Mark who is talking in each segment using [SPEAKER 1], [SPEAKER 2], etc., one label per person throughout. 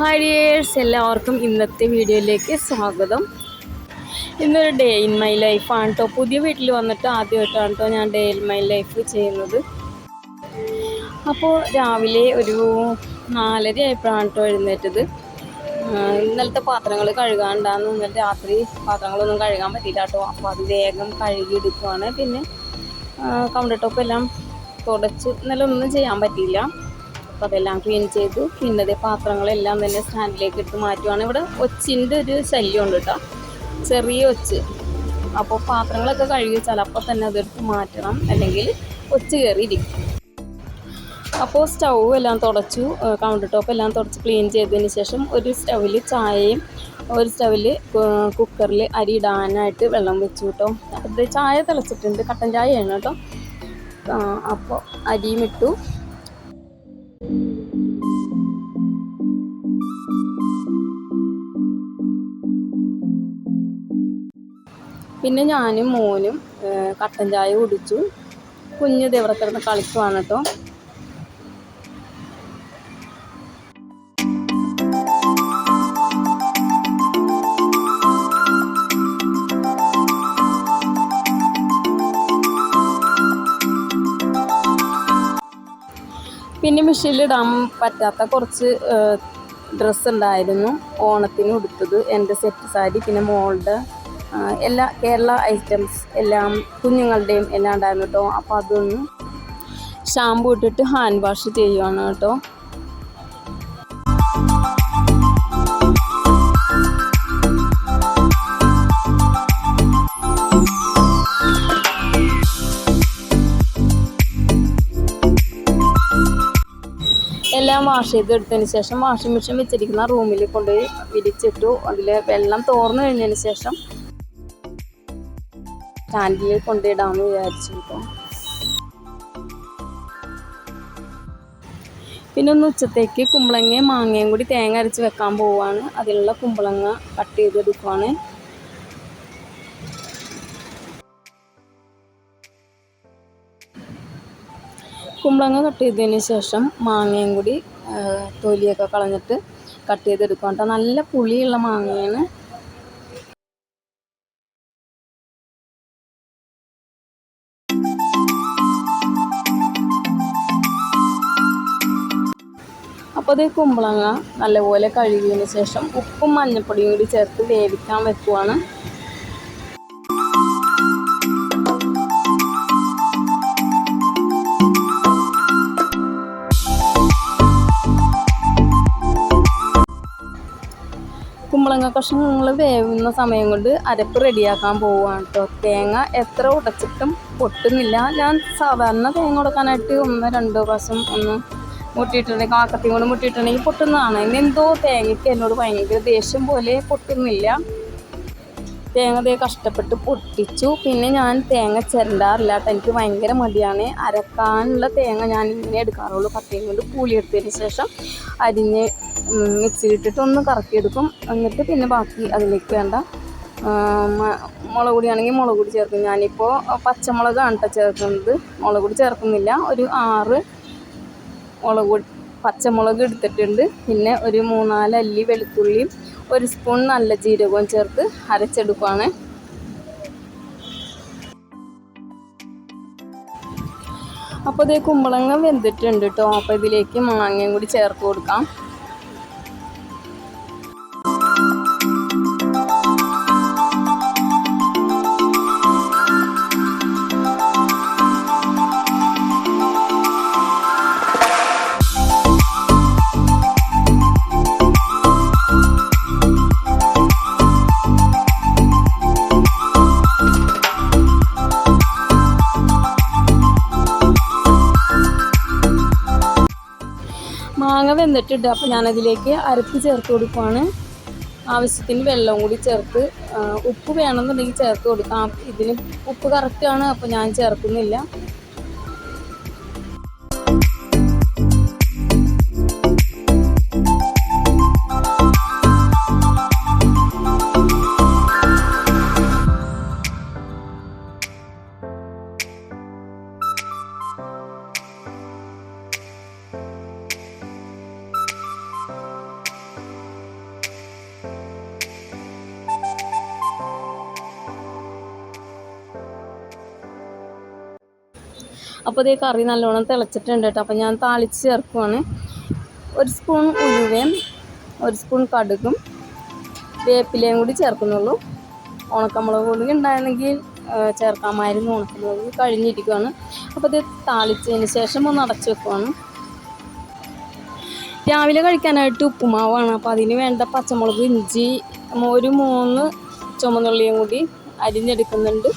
[SPEAKER 1] Harriers എല്ലാവർക്കും ഇന്നത്തെ വീഡിയോയിലേക്ക് സ്വാഗതം. ഇന്നൊരു ഡേ ഇൻ മൈ ലൈഫാണ് കേട്ടോ പുതിയ വീട്ടിൽ വന്നിട്ട് ആദ്യമായിട്ടാണ് കേട്ടോ ഞാൻ ഡേ ഇൻ മൈ ലൈഫ് ചെയ്യുന്നത്. അപ്പോൾ രാവിലെ ഒരു നാലര ആയപ്പോഴാണ് കേട്ടോ എഴുന്നേറ്റത്. ഇന്നലത്തെ പാത്രങ്ങൾ കഴുകാണ്ടാന്ന് ഇന്നലെ രാത്രി പാത്രങ്ങളൊന്നും കഴുകാൻ പറ്റിയില്ല കേട്ടോ അപ്പോൾ അത് വേഗം കഴുകി എടുക്കുവാണ്. പിന്നെ കൗണ്ടർ ടോപ്പ് എല്ലാം തുടച്ച് ഇന്നലെ ഒന്നും ചെയ്യാൻ പറ്റിയില്ല. അപ്പോൾ അതെല്ലാം ക്ലീൻ ചെയ്തു. പിന്നെ ദേ പാത്രങ്ങളെല്ലാം തന്നെ സ്റ്റാൻഡിലേക്ക് എടുത്ത് മാറ്റുവാണ്. ഇവിടെ ഒച്ചിന്റെ ഒരു ശല്യം ഉണ്ട് കേട്ടോ. ചെറിയ ഒച്ച്. അപ്പോൾ പാത്രങ്ങളൊക്കെ കഴുകി വെച്ചാൽ അപ്പോൾ തന്നെ അതെടുത്ത് മാറ്റണം. അല്ലെങ്കിൽ ഒച്ച് കയറിയിരിക്കും. അപ്പോൾ സ്റ്റൗ എല്ലാം തുടച്ചു. കൗണ്ടർ ടോപ്പ് എല്ലാം തുടച്ച് ക്ലീൻ ചെയ്തതിന് ശേഷം ഒരു സ്റ്റൗവിൽ ചായയും ഒരു സ്റ്റൗവിൽ കുക്കറിൽ അരി ഇടാനായിട്ട് വെള്ളം വെച്ചു കേട്ടോ. അപ്പോൾ ചായ തിളച്ചിട്ടുണ്ട്. കട്ടൻ ചായയാണ് കേട്ടോ. അപ്പോൾ അരിയും ഇട്ടു. പിന്നെ ഞാനും മോനും കട്ടൻ ചായ കുടിച്ചു. കുഞ്ഞ് കിടന്ന് കളിക്കുവാണ് കേട്ടോ. പിന്നെ മെഷീനിലിടാൻ പറ്റാത്ത കുറച്ച് ഡ്രസ്സ് ഉണ്ടായിരുന്നു. ഓണത്തിന് ഉടുത്തത് എന്റെ സെറ്റ് സാരി പിന്നെ മോളുടെ എല്ലാ കേരള ഐറ്റംസ് എല്ലാം കുഞ്ഞുങ്ങളുടെയും എല്ലാം ഉണ്ടായിരുന്നു കേട്ടോ. അപ്പോൾ അതൊന്ന് ഷാമ്പു ഇട്ടിട്ട് ഹാൻഡ് വാഷ് ചെയ്യുവാണ് കേട്ടോ. എല്ലാം വാഷ് ചെയ്തെടുത്തതിന് ശേഷം വാഷിംഗ് മെഷീൻ വെച്ചിരിക്കുന്ന റൂമിൽ കൊണ്ടുപോയി വിരിച്ചിട്ടു. അതിൽ വെള്ളം തോർന്നു കഴിഞ്ഞതിന് ശേഷം സ്റ്റാൻഡിൽ കൊണ്ടിടാമെന്ന് വിചാരിച്ചു കേട്ടോ പിന്നെ ഒന്ന് ഉച്ചത്തേക്ക് കുമ്പളങ്ങയും മാങ്ങയും കൂടി തേങ്ങ അരച്ച് വെക്കാൻ പോവുകയാണ് അതിനുള്ള കുമ്പളങ്ങ കട്ട് ചെയ്തെടുക്കുവാണ്. കുമ്പളങ്ങ കട്ട് ചെയ്തതിന് ശേഷം മാങ്ങയും കൂടി തൊലിയൊക്കെ കളഞ്ഞിട്ട് കട്ട് ചെയ്തെടുക്കാം കേട്ടോ നല്ല പുളിയുള്ള മാങ്ങയാണ്. അപ്പോൾ അത് കുമ്പളങ്ങ നല്ലപോലെ കഴുകിയതിന് ശേഷം ഉപ്പും മഞ്ഞൾപ്പൊടിയും കൂടി ചേർത്ത് വേവിക്കാൻ വെക്കുവാണ്. കുമ്പളങ്ങ കഷ്ണങ്ങൾ വേവുന്ന സമയം കൊണ്ട് അരപ്പ് റെഡിയാക്കാൻ പോവുകയാണ് കേട്ടോ തേങ്ങ എത്ര ഉടച്ചിട്ടും പൊട്ടുന്നില്ല. ഞാൻ സാധാരണ തേങ്ങ ഉടക്കാനായിട്ട് ഒന്നോ രണ്ടോ പ്രാവശ്യം ഒന്ന് മുട്ടിയിട്ടുണ്ടെങ്കിൽ കാക്കത്തിയും കൊണ്ട് മുട്ടിയിട്ടുണ്ടെങ്കിൽ പൊട്ടുന്നതാണ്. ഇന്ന് എന്തോ തേങ്ങയ്ക്ക് എന്നോട് ഭയങ്കര ദേഷ്യം പോലെ പൊട്ടുന്നില്ല. തേങ്ങ തേ കഷ്ടപ്പെട്ട് പൊട്ടിച്ചു. പിന്നെ ഞാൻ തേങ്ങ ചിരണ്ടാറില്ല. എനിക്ക് ഭയങ്കര മടിയാണ്. അരക്കാനുള്ള തേങ്ങ ഞാൻ ഇങ്ങനെ എടുക്കാറുള്ളൂ. കത്തിയും കൊണ്ട് പൂളിയെടുത്തതിന് ശേഷം അരിഞ്ഞ് മിക്സിയിലിട്ടിട്ട് ഒന്ന് കറക്കിയെടുക്കും. എന്നിട്ട് പിന്നെ ബാക്കി അതിലേക്ക് വേണ്ട മുളക് പൊടിയാണെങ്കിൽ മുളക് പൊടി ചേർക്കും. ഞാനിപ്പോൾ പച്ചമുളകാണ് കേട്ടോ ചേർക്കുന്നത്. മുളക് പൊടി ചേർക്കുന്നില്ല. ഒരു ആറ് മുളക് പച്ചമുളക് എടുത്തിട്ടുണ്ട്. പിന്നെ ഒരു മൂന്നാൽ അല്ലി വെളുത്തുള്ളിയും ഒരു സ്പൂൺ നല്ല ജീരകവും ചേർത്ത് അരച്ചെടുക്കുകയാണ് അപ്പോൾ ഇത് കുമ്പളങ്ങ വെന്തിട്ടുണ്ട് കേട്ടോ അപ്പോൾ ഇതിലേക്ക് മാങ്ങയും കൂടി ചേർത്ത് കൊടുക്കാം. മാങ്ങ വെന്തിട്ടുണ്ട് അപ്പോൾ ഞാനതിലേക്ക് അരപ്പ് ചേർത്ത് കൊടുക്കുവാണ്. ആവശ്യത്തിന് വെള്ളം കൂടി ചേർത്ത് ഉപ്പ് വേണമെന്നുണ്ടെങ്കിൽ ചേർത്ത് കൊടുക്കാം. ഇതിന് ഉപ്പ് കറക്റ്റാണ് അപ്പോൾ ഞാൻ ചേർക്കുന്നില്ല. അപ്പോൾ ഇതേ കറി നല്ലോണം തിളച്ചിട്ടുണ്ട് കേട്ടോ. അപ്പോൾ ഞാൻ താളിച്ച് ചേർക്കുവാണ്. ഒരു സ്പൂൺ ഉലുവയും ഒരു സ്പൂൺ കടുകും വേപ്പിലയും കൂടി ചേർക്കുന്നുള്ളൂ. ഉണക്കമുളക് കൂടി ഉണ്ടായിരുന്നെങ്കിൽ ചേർക്കാമായിരുന്നു. ഉണക്കമുളക് കഴിഞ്ഞിരിക്കുവാണ്. അപ്പോൾ ഇത് താളിച്ചതിന് ശേഷം ഒന്ന് അടച്ച് വെക്കുവാണ്. രാവിലെ കഴിക്കാനായിട്ട് ഉപ്പുമാവാണ്. അപ്പോൾ അതിന് വേണ്ട പച്ചമുളക് ഇഞ്ചി ഒരു മൂന്ന് ചുമന്നുള്ളിയും കൂടി അരിഞ്ഞെടുക്കുന്നുണ്ട്.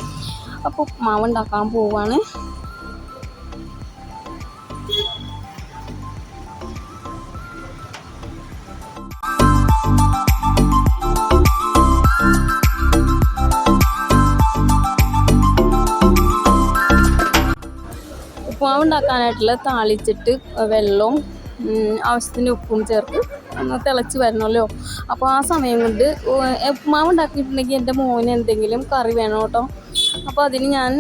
[SPEAKER 1] അപ്പോൾ ഉപ്പുമാവ് ഉണ്ടാക്കാൻ പോവാണ്. ഉണ്ടാക്കാനായിട്ടുള്ള താളിച്ചിട്ട് വെള്ളവും ആവശ്യത്തിന് ഉപ്പും ചേർത്ത് ഒന്ന് തിളച്ച് വരണമല്ലോ. അപ്പോൾ ആ സമയം കൊണ്ട് ഉപ്പുമാവ് ഉണ്ടാക്കിയിട്ടുണ്ടെങ്കിൽ എന്റെ മോന് എന്തെങ്കിലും കറി വേണം കേട്ടോ. അപ്പോൾ അതിന് ഞാൻ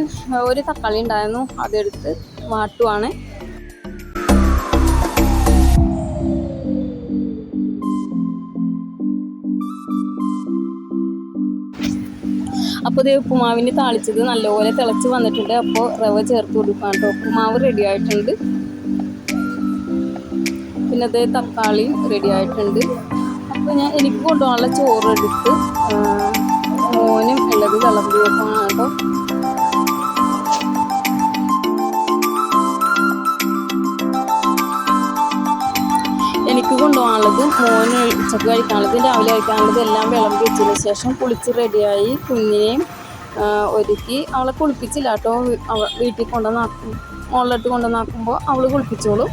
[SPEAKER 1] ഒരു തക്കാളി ഉണ്ടായിരുന്നു. അതെടുത്ത് വാട്ടുവാണ്. അപ്പോൾ ഇത് ഉപ്പുമാവിന് താളിച്ചത് നല്ലപോലെ തിളച്ച് വന്നിട്ടുണ്ട്. അപ്പോൾ റവ ചേർത്ത് കൊടുക്കാം കേട്ടോ ഉപ്പുമാവ് റെഡി ആയിട്ടുണ്ട്. പിന്നെ അത് തക്കാളി റെഡി ആയിട്ടുണ്ട്. അപ്പോൾ ഞാൻ എനിക്ക് കൊണ്ടുപോകാനുള്ള ചോറ് എടുത്ത് മോനും ഉള്ളത് വിളമ്പി വെക്കണം കേട്ടോ എനിക്ക് കൊണ്ടുപോകാനുള്ളത് മോന് ഉച്ചയ്ക്ക് കഴിക്കാനുള്ളത് രാവിലെ കഴിക്കാനുള്ളത് എല്ലാം വിളമ്പി വെച്ചതിന് ശേഷം കുളിച്ച് റെഡിയായി കുഞ്ഞിനെയും ഒരുക്കി അവളെ കുളിപ്പിച്ചില്ല കേട്ടോ. വീട്ടിൽ കൊണ്ടുവന്നാക്കും മോളിലോട്ട് കൊണ്ടുവന്നാക്കുമ്പോൾ അവൾ കുളിപ്പിച്ചോളും.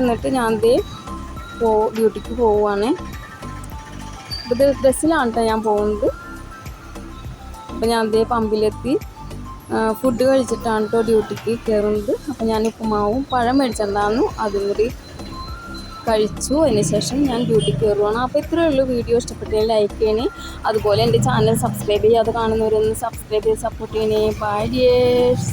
[SPEAKER 1] എന്നിട്ട് ഞാൻ ദേ പോ ഡ്യൂട്ടിക്ക് പോവുകയാണ് ഇത് കേട്ടോ ഞാൻ പോകുന്നത്. അപ്പോൾ ഞാൻ ദേ പമ്പിലെത്തി ഫുഡ് കഴിച്ചിട്ടാണ് കേട്ടോ ഡ്യൂട്ടിക്ക് കയറുന്നത് അപ്പോൾ ഞാൻ ഉപ്പുമാവും പഴം മേടിച്ചിട്ടുണ്ടായിരുന്നു അതും കൂടി കഴിച്ചു. അതിന് ശേഷം ഞാൻ ഡ്യൂട്ടിക്ക് കയറുവാണ് അപ്പോൾ ഇത്രയേ ഉള്ളൂ വീഡിയോ. ഇഷ്ടപ്പെട്ടെങ്കിൽ ലൈക്ക് ചെയ്യണേ. അതുപോലെ എന്റെ ചാനൽ സബ്സ്ക്രൈബ് ചെയ്യാതെ കാണുന്നവരൊന്ന് സബ്സ്ക്രൈബ് ചെയ്ത് സപ്പോർട്ട് ചെയ്യണേ. Bye dears